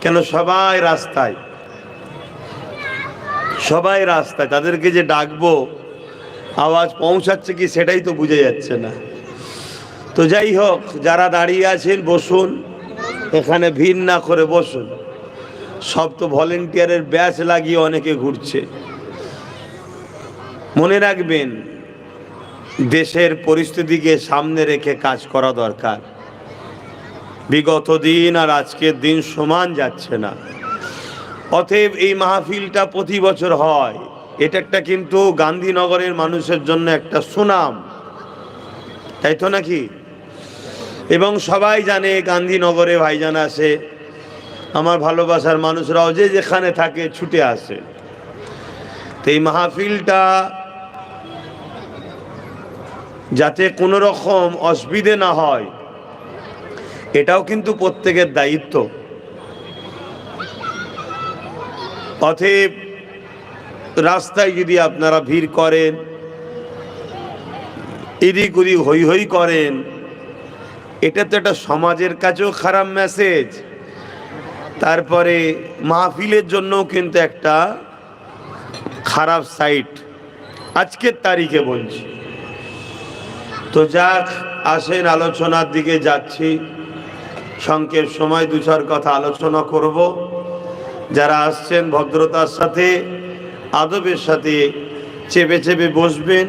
কেন সবাই রাস্তায়? সবাই রাস্তায়। তাদেরকে যে ডাকবো, আওয়াজ পৌঁছাচ্ছে কি সেটাই তো বুঝে যাচ্ছে না। তো যাই হোক, যারা দাঁড়িয়ে আছেন, বসুন। এখানে ভিড় না করে বসুন। সব তো ভলেন্টিয়ারের ব্যাচ লাগিয়ে অনেকে ঘুরছে। মনে রাখবেন, দেশের পরিস্থিতিকে সামনে রেখে কাজ করা দরকার। বিগত দিন আর আজকের দিন সমান যাচ্ছে না। অতএব এই মাহফিলটা প্রতি বছর হয়। এটা একটা কিন্তু গান্ধীনগরের মানুষের জন্য একটা সুনাম। তাই তো নাকি? এবং সবাই জানে, গান্ধীনগরে ভাইজান আসে আমার ভালোবাসার মানুষরাও যে যেখানে থাকে ছুটে আসে। তো এই মাহফিলটা যাতে কোনো রকম অসুবিধে না হয় এটাও কিন্তু প্রত্যেকের দায়িত্ব। অতএব রাস্তায় যদি আপনারা ভিড় করেন, এদিক ওদিক হই হই করেন, এটা তো একটা সমাজের কাছেও খারাপ মেসেজ তারপরে মাহফিলের জন্যও কিন্তু একটা খারাপ সাইট আজকের তারিখে বলছি। তো যাক, আসেন, আলোচনার দিকে যাচ্ছি। সংক্ষেপ সময় দু চার কথা আলোচনা করব। যারা আসছেন ভদ্রতার সাথে, আদবের সাথে চেপে চেপে বসবেন।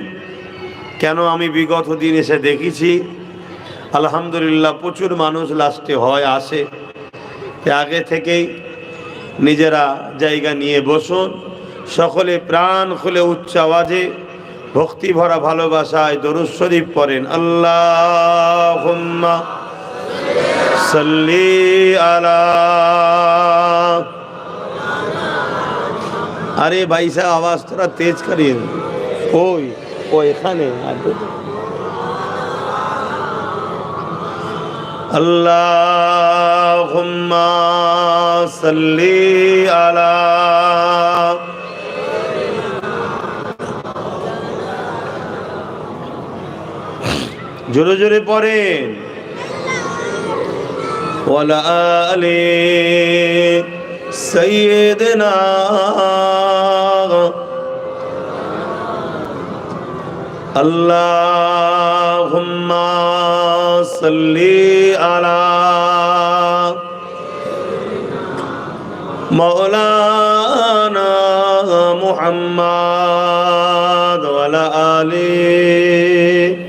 কেন আমি বিগত দিন এসে দেখেছি, আলহামদুলিল্লাহ প্রচুর মানুষ লাস্টে হয়, আসে। আগে থেকেই নিজেরা জায়গা নিয়ে বসুন। সকলে প্রাণ খুলে উচ্চ আওয়াজে ভক্তি ভরা ভালোবাসায় দরুদ শরীফ পড়েন। আল্লাহ সাল্লি আলা আরে ভাই সাহেব, আওয়াজ তোরা তেজ করিয়ে ওই ও এখানে সাল্লি আলা জোরে জোরে পড়েন। وعلى آل سيدنا. اللهم صل على مولانا محمد وعلى آله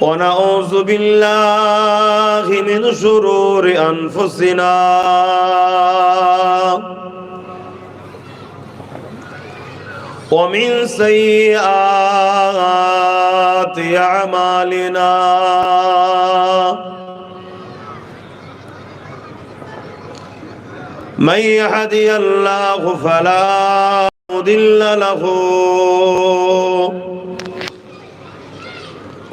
ونعوذ بالله من شرور أنفسنا ومن سيئات أعمالنا من يهدي الله فلا مضل له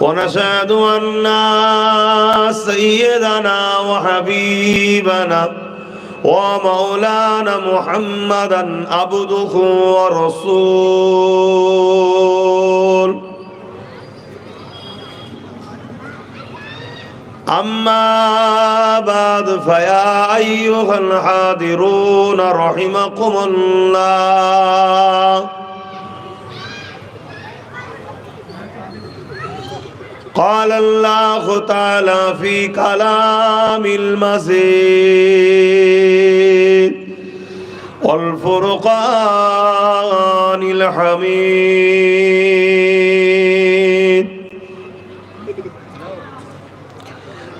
ونشهد أن سيدنا وحبيبنا ومولانا محمدا عبده ورسول أما بعد فيا أيها الحاضرون رحمكم الله قال الله تعالى في كلام المزيد والفرقان الحميد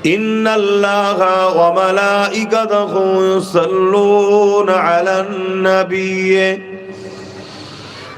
إن الله وملائكته يصلون على النبي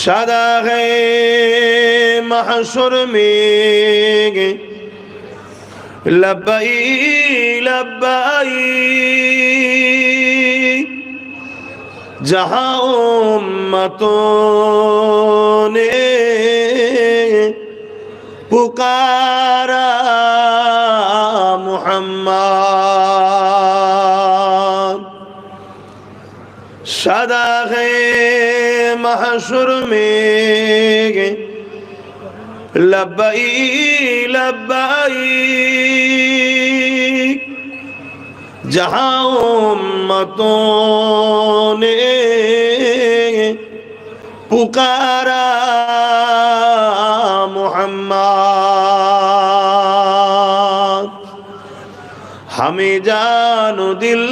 সাদা মহাসুর মেগে লবাই লবাই যাহা মতনে পুকারা মোহাম্মদ। সদা হাসর মে লব্বাই লব্বাই جہاں امتوں نے پکارا محمد ہمیں جانو دل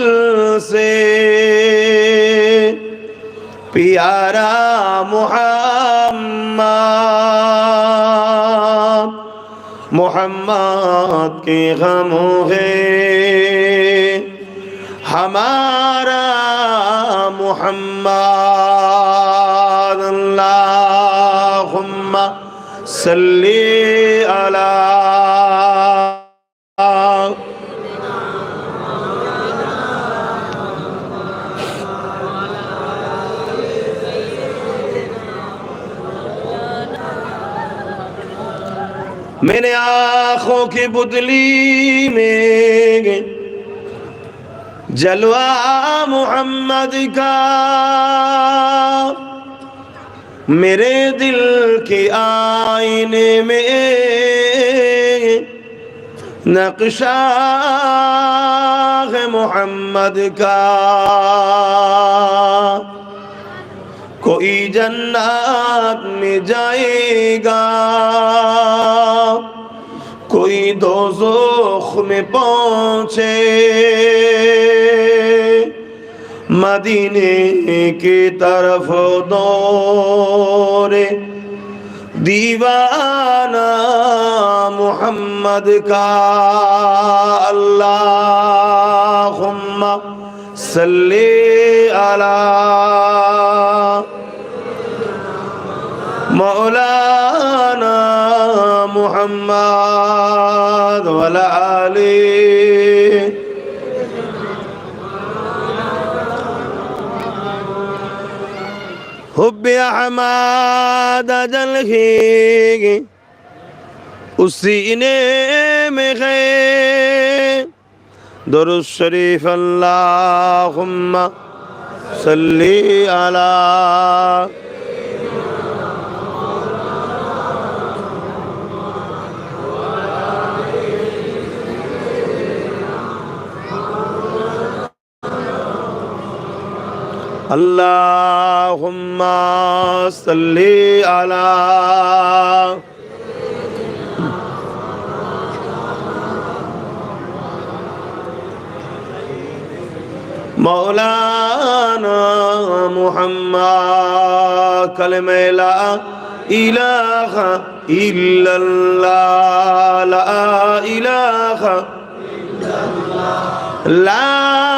سے پیارا محمد محمد کی غم ہے۔ ہمارا محمد اللہم صلی علی میں نے آنکھوں کی بدلی میں جلوہ محمد کا میرے دل کے آئینے میں نقشہ محمد کا کوئی جنات میں جائے گا कोई दोजोख में पहुंचे मदीने की तरफ दौरे दीवाना मोहम्मद का अल्लाहुम्मा सल्ली अला मौलाना محمد ولا علي حب أحمد أجل ہی اسی میں در الشریف اللہم صلی علی اللهم صل على مولانا محمد كلمة لا إله إلا الله لا إله لا إله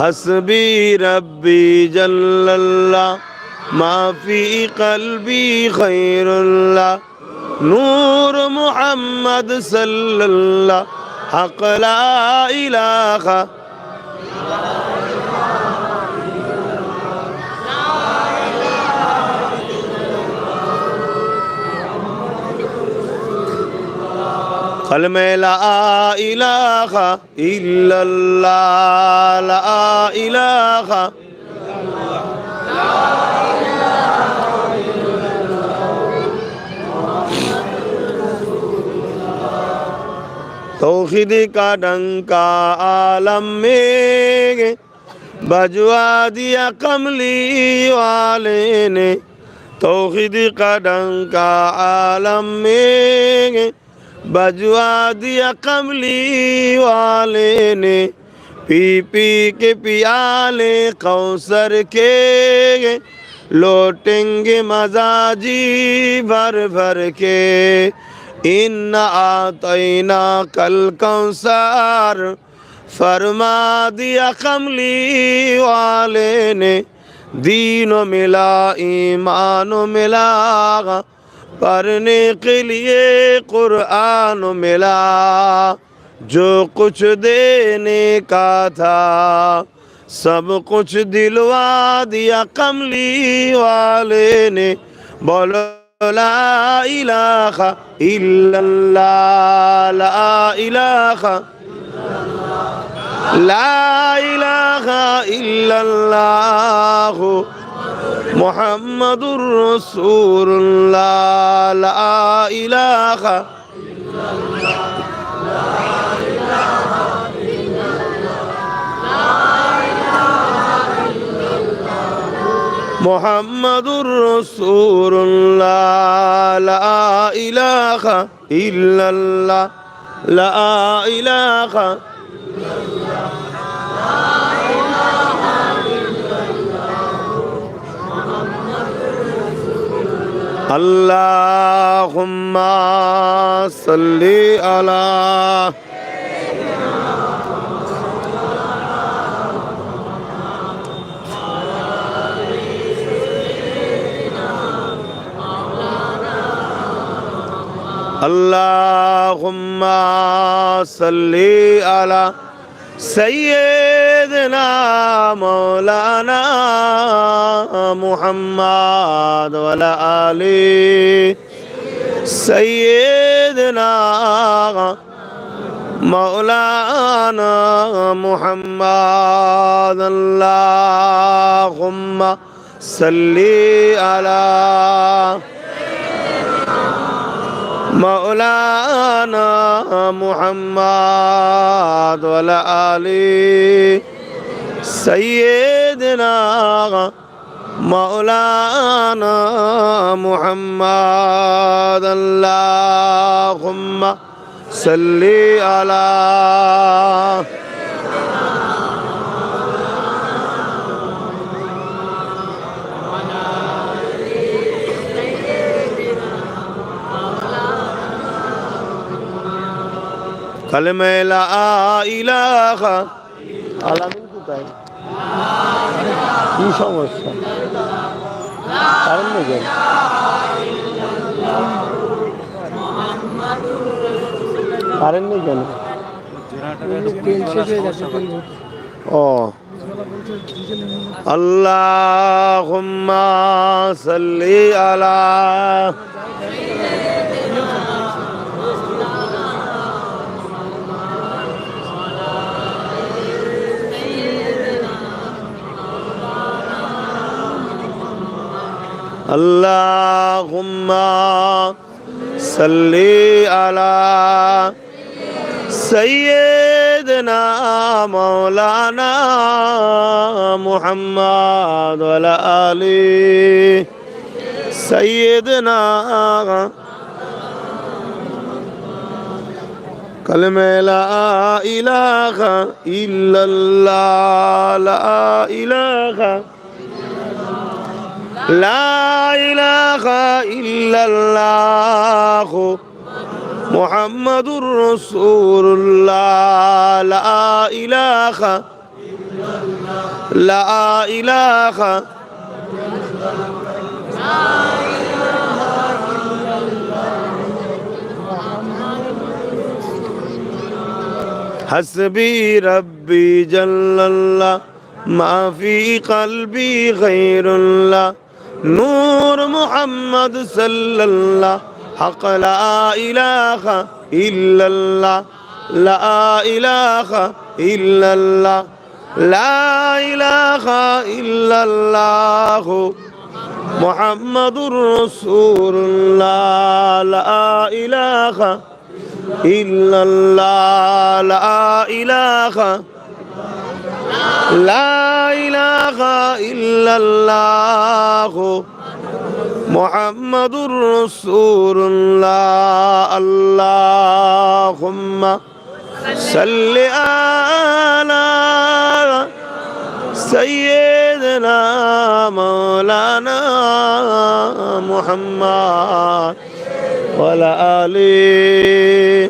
حسبي ربي جل الله. ما في قلبي خير الله نور محمد صلى الله. حق لا إله. কলমে লা ইলাহা ইল্লাল্লাহ লা ইলাহা توحید کا ڈنکا عالم میں بجوا دیا کملی والے نے توحید کا ڈنکا عالم میں بجوا دیا کملی والے نے، پی پی کے پیالے کوسر کے۔ لوٹیں گے مزاجی بھر بھر کے۔ ان آتینا کل کوثر فرما دیا کملی والے نے دین و ملا ایمان و ملا۔ پڑھنے کے لیے قرآن ملا جو کچھ دینے کا تھا سب کچھ دلوا دیا کملی والے نے بولو لا الہ الا اللہ لا الہ لا الہ الا اللہ মুহাম্মাদুর রাসূলুল্লাহ লা ইলাহা মুহাম্মাদুর রাসূলুল্লাহ লা ইলাহা ইল্লাল্লাহ লা ইলাহা اللهم صل على اللهم صل على سيدنا مولانا محمد وعلى آله. سيدنا مولانا محمد اللهم صل على مولانا محمد وعلى آله سيدنا مولانا محمد. اللهم صل على কালেমে লা ইলাহা আলামিন কোথায় কি সমস্যা কারণ নেই কেন? কারেন্ট নেই কেন। ও আল্লাহুম্মা সাল্লি আলা اللهم صل على سيدنا مولانا محمد وعلى آله سيدنا كلمة لا إله إلا الله لا إله لا إله إلا الله محمد رسول الله لا إله لا إله حسبي ربي جل الله ما في قلبي غير الله নূর মুহাম্মদ সাল্লাল্লাহ, হক লা ইলাহা ইল্লাল্লাহ, লা ইলাহা ইল্লাল্লাহ, লা ইলাহা ইল্লাল্লাহ মুহাম্মাদুর রাসূলুল্লাহ, লা ইলাহা ইল্লাল্লাহ, লা ইলাহা لا إله إلا الله لا إله لا إله إلا الله محمد رسول الله اللهم صل على سيدنا مولانا محمد وعلى آله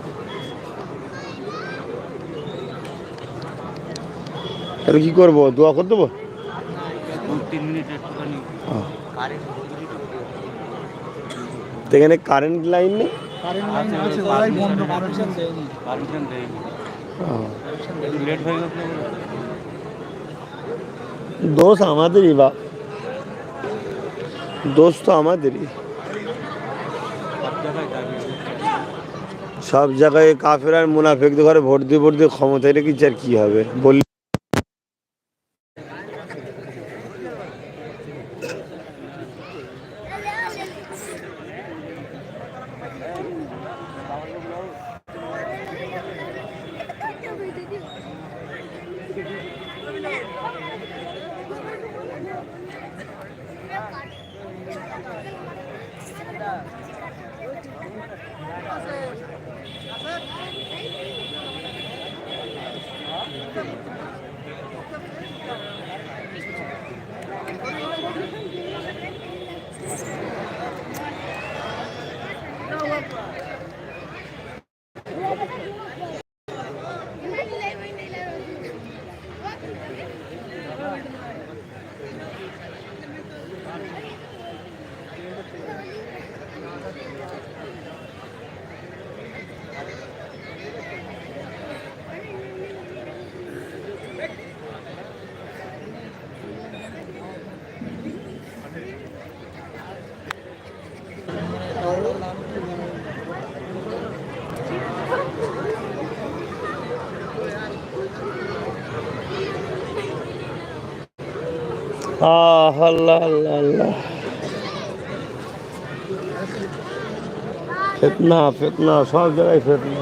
তাহলে কি করব? দোয়া করে দেবো? এখানে কারেন্ট লাইন নেই। দোষ আমাদেরই বা দোষ তো আমাদেরই। সব জায়গায় কাফের আর মুনাফেক ঘরে ভোট দিয়ে ভোট দিয়ে ক্ষমতায় রেখেছি আর কি হবে? বললি আহ আল্লাহ আল্লাহ আল্লাহ ফেতনা ফেতনা সব জায়গায় ফেতনা